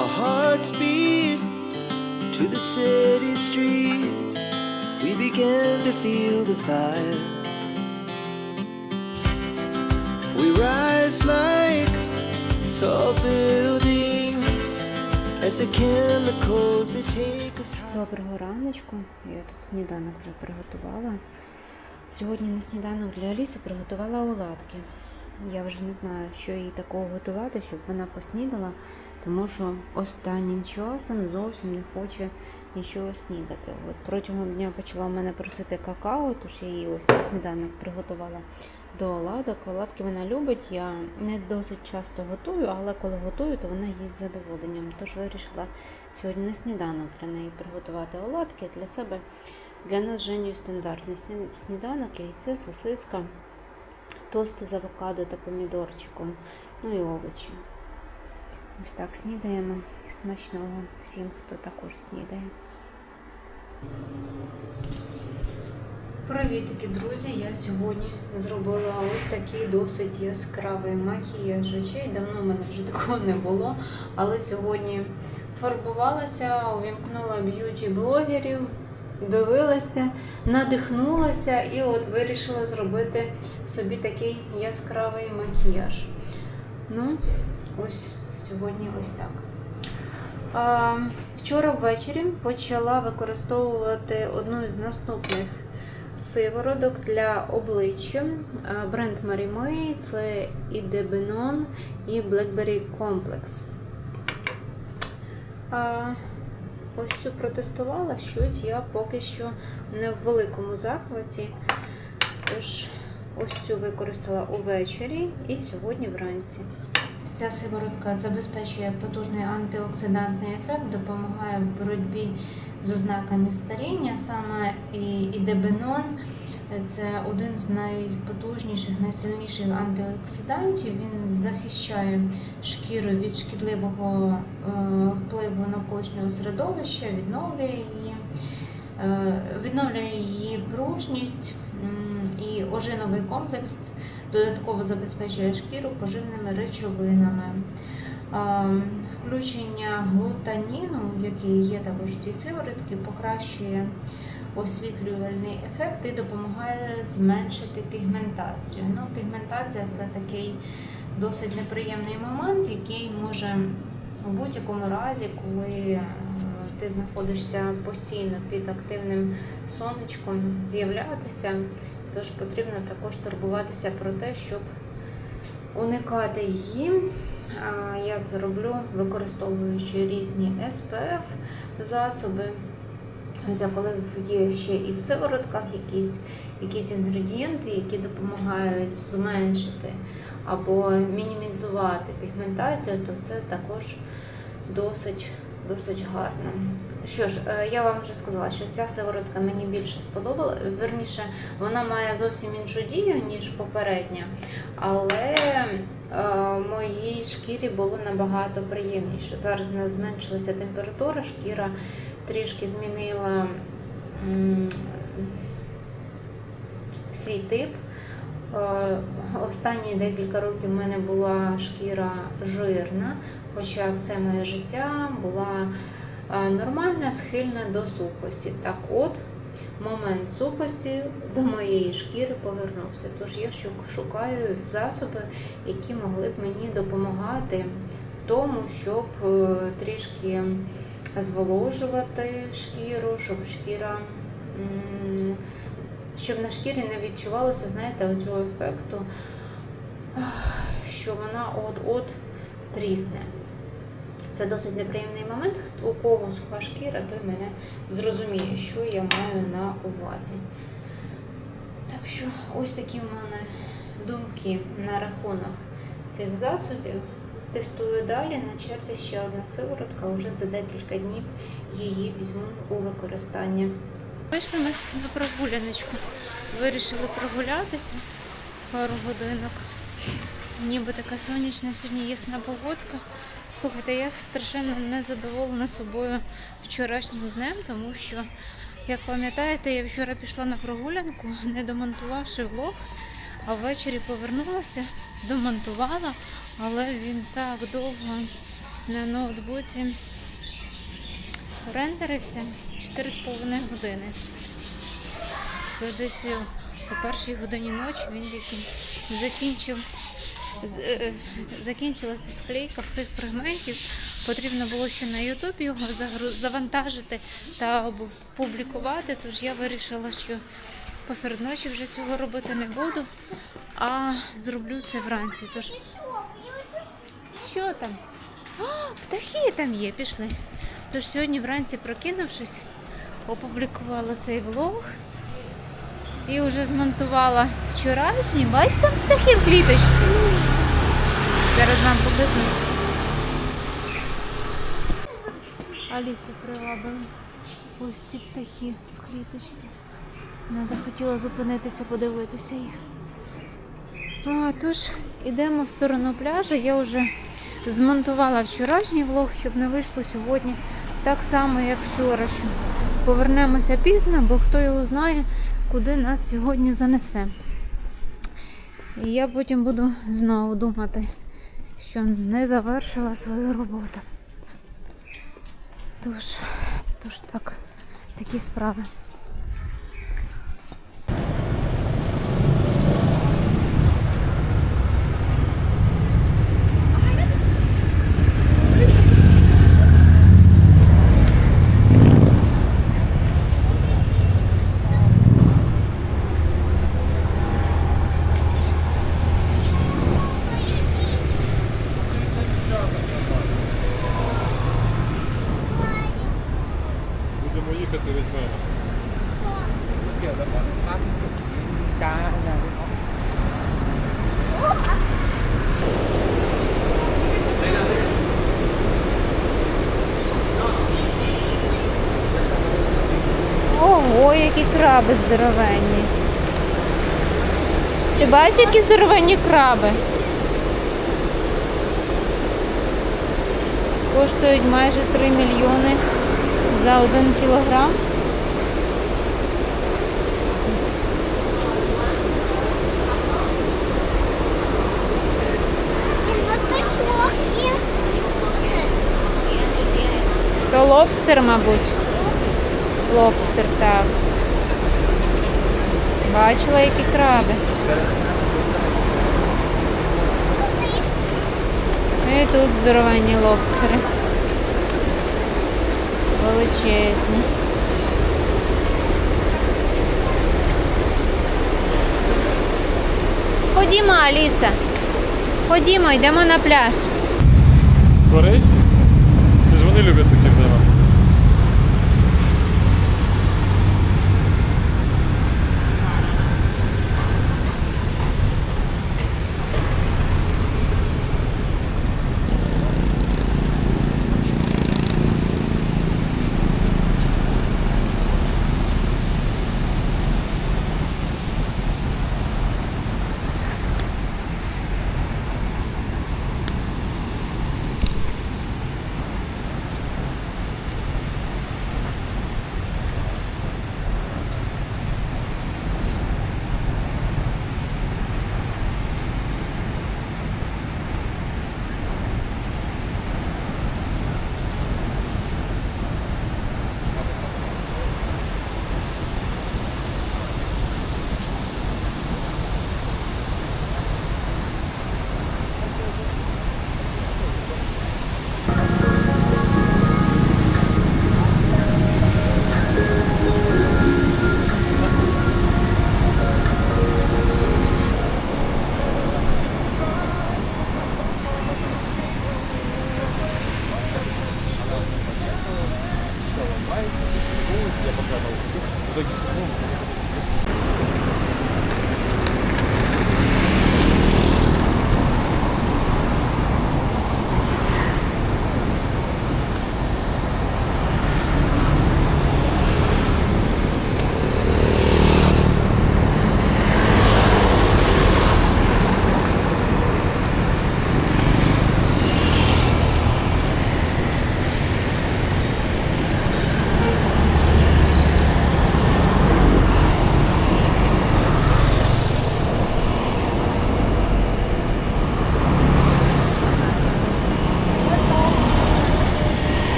Our hearts beat to the city streets. We began to feel the fire. We rise like tall buildings as the chemicals they take us high. Доброго раночку. Я тут сніданок вже приготувала. Сьогодні на сніданок для Аліси приготувала оладки. Я вже не знаю, що їй такого готувати, щоб вона поснідала, тому що останнім часом зовсім не хоче нічого снідати. От протягом дня почала в мене просити какао, тож я їй ось на сніданок приготувала до оладок. Оладки вона любить. Я не досить часто готую, але коли готую, то вона їсть з задоволенням. Тож вирішила сьогодні на сніданок для неї приготувати оладки для себе. Для нас з Женєю стандартний сніданок, яйце, сосиска, тости з авокадо та помідорчиком, ну і овочі. Ось так снідаємо. Смачного всім, хто також снідає. Привітики, друзі! Я сьогодні зробила ось такий досить яскравий макіяж очей. Давно в мене вже такого не було. Але сьогодні фарбувалася, увімкнула б'юті блогерів, дивилася, надихнулася і от вирішила зробити собі такий яскравий макіяж. Ну, ось сьогодні ось так. Вчора ввечері почала використовувати одну із наступних сивороток для обличчя. Бренд Marie May, це і Debenon, і Blackberry Complex. Ось цю протестувала, щось я поки що не в великому захваті. Тож ось цю використала увечері і сьогодні вранці. Ця сиворотка забезпечує потужний антиоксидантний ефект, допомагає в боротьбі з ознаками старіння. Саме і ідебенон це один з найпотужніших, найсильніших антиоксидантів. Він захищає шкіру від шкідливого е, впливу навколишнього середовища, відновлює її, е, відновлює її пружність і ожиновий комплекс додатково забезпечує шкіру поживними речовинами. Включення глутаніну, який є також в цій сиворотці, покращує освітлювальний ефект і допомагає зменшити пігментацію. Ну, пігментація це такий досить неприємний момент, який може у будь-якому разі, коли е, ти знаходишся постійно під активним сонечком, з'являтися. Тож потрібно також турбуватися про те, щоб уникати її. Я це роблю, використовуючи різні SPF засоби. Ось, коли є ще і в сиворотках якісь, якісь інгредієнти, які допомагають зменшити або мінімізувати пігментацію, то це також досить, досить гарно. Що ж, е, я вам вже сказала, що ця сиворотка мені більше сподобала. Верніше, вона має зовсім іншу дію, ніж попередня, але е, моїй шкірі було набагато приємніше. Зараз у нас зменшилася температура, шкіра трішки змінила свій тип. Е, Останні декілька років в мене була шкіра жирна, хоча все моє життя була нормальна, схильна до сухості. Так от, момент сухості до моєї шкіри повернувся. Тож я шукаю засоби, які могли б мені допомагати в тому, щоб е, трішки зволожувати шкіру, щоб шкіра. Щоб на шкірі не відчувалося, знаєте, оцього ефекту, що вона от-от трісне. Це досить неприємний момент. У кого суха шкіра, той мене зрозуміє, що я маю на увазі. Так що ось такі в мене думки на рахунок цих засобів. Тестую далі. На черзі ще одна сиворотка. Уже за декілька днів її візьму у використання. Вийшли ми на прогуляночку. Вирішили прогулятися пару годинок. Ніби така сонячна сьогодні ясна погодка. Слухайте, я страшенно не задоволена собою вчорашнім днем, тому що, як пам'ятаєте, я вчора пішла на прогулянку, не домонтувавши влог, а ввечері повернулася, домонтувала, але він так довго на ноутбуці рендерився 4,5 години. Це десь о першій годині ночі він закінчив. З- е, Закінчилася склейка всіх фрагментів. Потрібно було ще на YouTube його завантажити та опублікувати. Тож я вирішила, що посеред ночі вже цього робити не буду, а зроблю це вранці. Тож що там? О, птахи там є, пішли. Тож сьогодні вранці прокинувшись, опублікувала цей влог і вже змонтувала вчорашній. Бачиш, там птахи в кліточці. Зараз вам покажу. Алісу привабили. Ось ці птахи в кліточці. Вона захотіла зупинитися, подивитися їх. А, тож, йдемо в сторону пляжу. Я вже змонтувала вчорашній влог, щоб не вийшло сьогодні так само, як вчора. Повернемося пізно, бо хто його знає, куди нас сьогодні занесе. І я потім буду знову думати, що не завершила свою роботу. Тож, тож так, такі справи. Краби здоровенні. Ти бачиш, які здоровенні краби? Коштують майже 3 мільйони за один кілограм. Ось. То лобстер, мабуть. Лобстер, так. Бачила, які краби. І тут здоровенні лобстери. Величезні. Ходімо, Аліса. Ходімо, йдемо на пляж. Корейці? Це ж вони люблять таких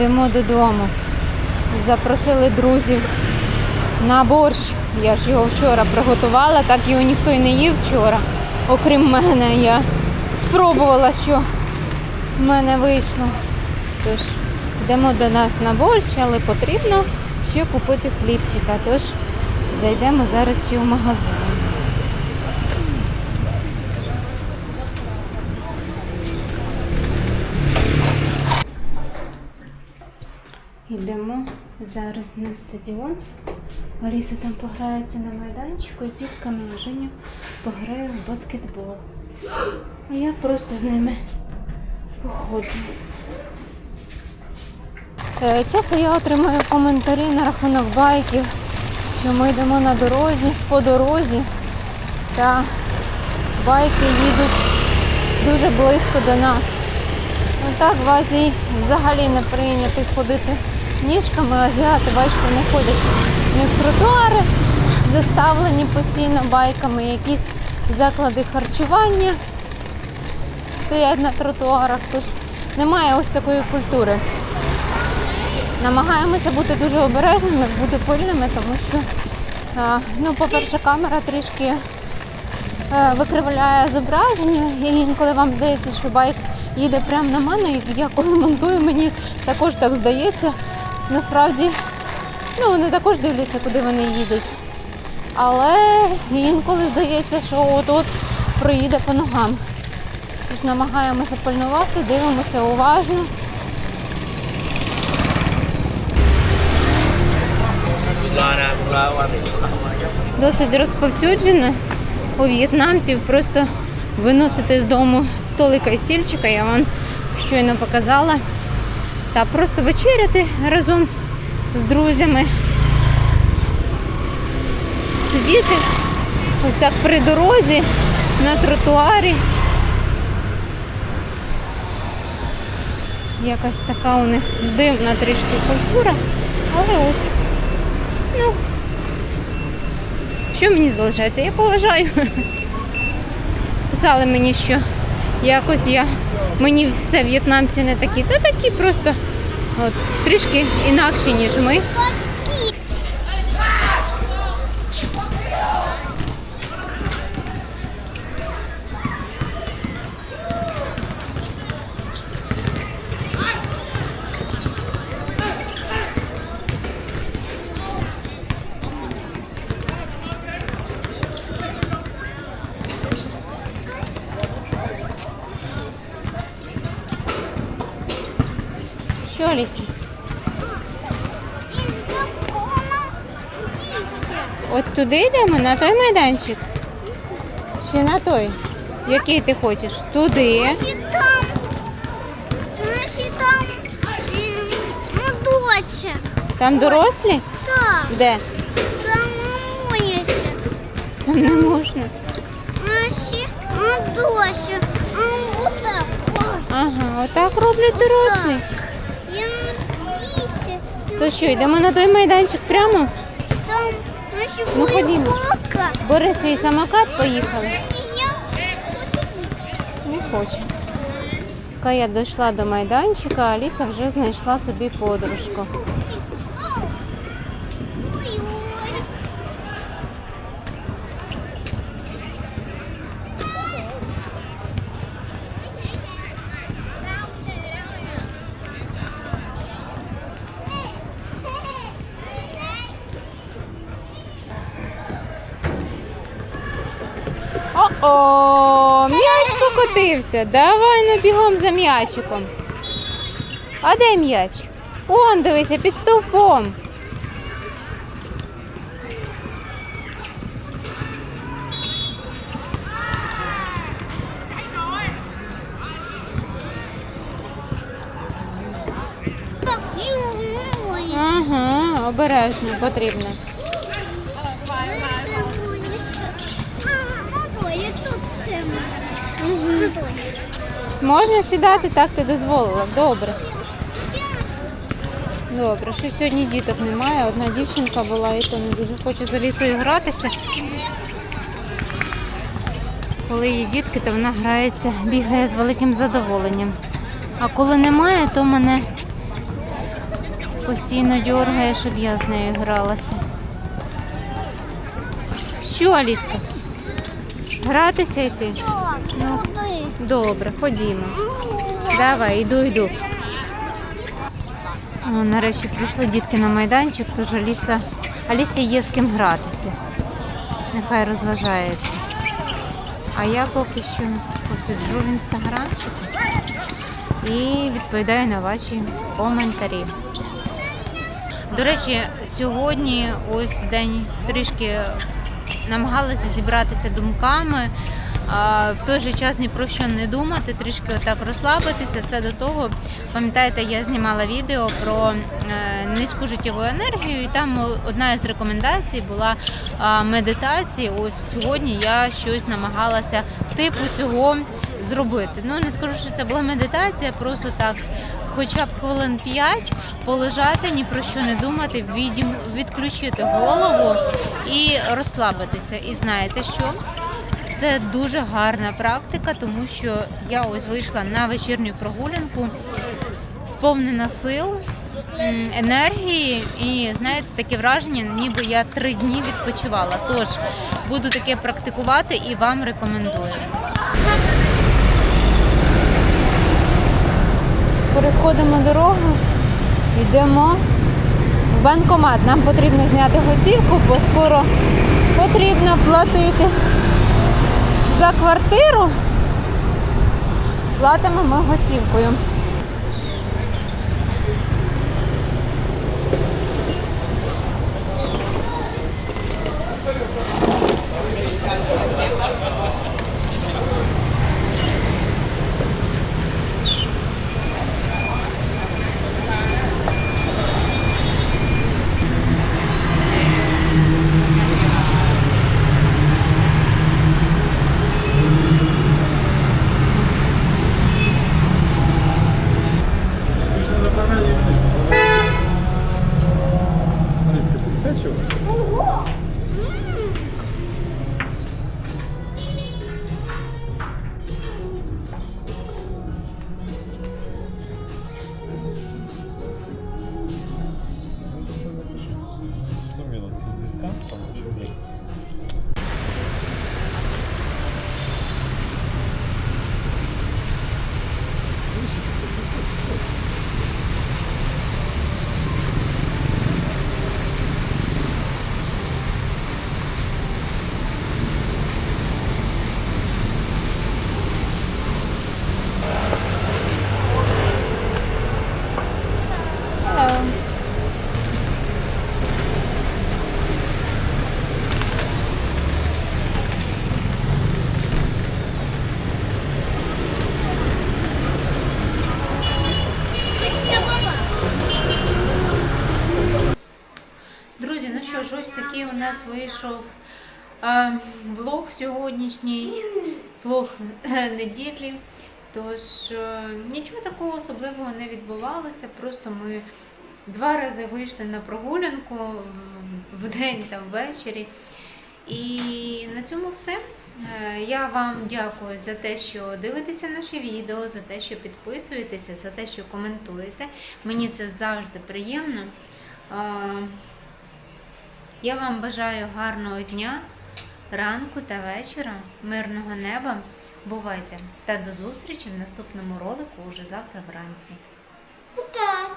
Йдемо додому. Запросили друзів на борщ. Я ж його вчора приготувала, так його ніхто й не їв вчора. Окрім мене, я спробувала, що в мене вийшло. Тож йдемо до нас на борщ, але потрібно ще купити хлібчика. Тож зайдемо зараз ще в магазин. Йдемо зараз на стадіон. Аліса там пограється на майданчику з дітками, а Женя пограє в баскетбол. А я просто з ними походжу. Е, Часто я отримую коментарі на рахунок байків, що ми йдемо на дорозі, по дорозі, та байки їдуть дуже близько до нас. Ну так, в Азії взагалі не прийнято ходити ніжками. Азіати, бачите, не ходять в тротуари, заставлені постійно байками, якісь заклади харчування стоять на тротуарах. Тож немає ось такої культури. Намагаємося бути дуже обережними, бути пильними, тому що, ну, по-перше, камера трішки е, викривляє зображення, і інколи вам здається, що байк їде прямо на мене. І я коли монтую, мені також так здається. Насправді, ну вони також дивляться, куди вони їдуть. Але інколи здається, що от-от проїде по ногам. Тож намагаємося пильнувати, дивимося уважно. Досить розповсюджено у в'єтнамців просто виносити з дому столика і стільчика, я вам щойно показала. Та просто вечеряти разом з друзями. Сидіти ось так при дорозі, на тротуарі. Якась така у них дивна трішки культура, але ось, ну, що мені залишається? Я поважаю. Писали мені, що якось я мені все в'єтнамці не такі, та такі просто от, трішки інакші, ніж ми. Що, Аліса? От туди йдемо, на той майданчик? Чи на той? Який ти хочеш? Туди. Наші там, наші там ну. Там дорослі? Так, Де? там моєся. Там не можна. Наші ну, дощі. А отак. Ага, отак роблять дорослі. Я надійся. То що, йдемо на той майданчик прямо? Ну, ходімо. Бери свій самокат, поїхали. Не хочу Не я дійшла до майданчика, Аліса вже знайшла собі подружку. Покотився. Давай ну бігом за м'ячиком. А де м'яч? Он, дивися, під стовпом. Ага, обережно, потрібно. Можна сідати, так ти дозволила. Добре. Добре, що сьогодні діток немає. Одна дівчинка була і то не дуже хоче за лісою гратися. Коли є дітки, то вона грається, бігає з великим задоволенням. А коли немає, то мене постійно дергає, щоб я з нею гралася. Що, Аліска? Гратися йти? Ну, добре, ходімо. Давай, йду, йду. О, нарешті прийшли дітки на майданчик, тож Аліса, Алісі є з ким гратися. Нехай розважається. А я поки що посиджу в інстаграмчику і відповідаю на ваші коментарі. До речі, сьогодні, ось в день трішки намагалася зібратися думками. В той же час ні про що не думати, трішки отак розслабитися. Це до того, пам'ятаєте, я знімала відео про е, низьку життєву енергію, і там одна із рекомендацій була медитації. Ось сьогодні я щось намагалася типу цього зробити. Ну не скажу, що це була медитація, просто так. Хоча б хвилин 5 полежати, ні про що не думати, відключити голову і розслабитися. І знаєте що? Це дуже гарна практика, тому що я ось вийшла на вечірню прогулянку, сповнена сил, енергії, і знаєте, таке враження, ніби я три дні відпочивала. Тож буду таке практикувати і вам рекомендую. Переходимо дорогу, йдемо в банкомат. Нам потрібно зняти готівку, бо скоро потрібно платити за квартиру. Платимо ми готівкою. Нас вийшов е, влог сьогоднішній, влог е, неділі. Тож е, нічого такого особливого не відбувалося. Просто ми два рази вийшли на прогулянку в- в день та ввечері. І на цьому все. Е, Я вам дякую за те, що дивитеся наші відео, за те, що підписуєтеся, за те, що коментуєте. Мені це завжди приємно. Я вам бажаю гарного дня, ранку та вечора, мирного неба. Бувайте та до зустрічі в наступному ролику уже завтра вранці. Пока.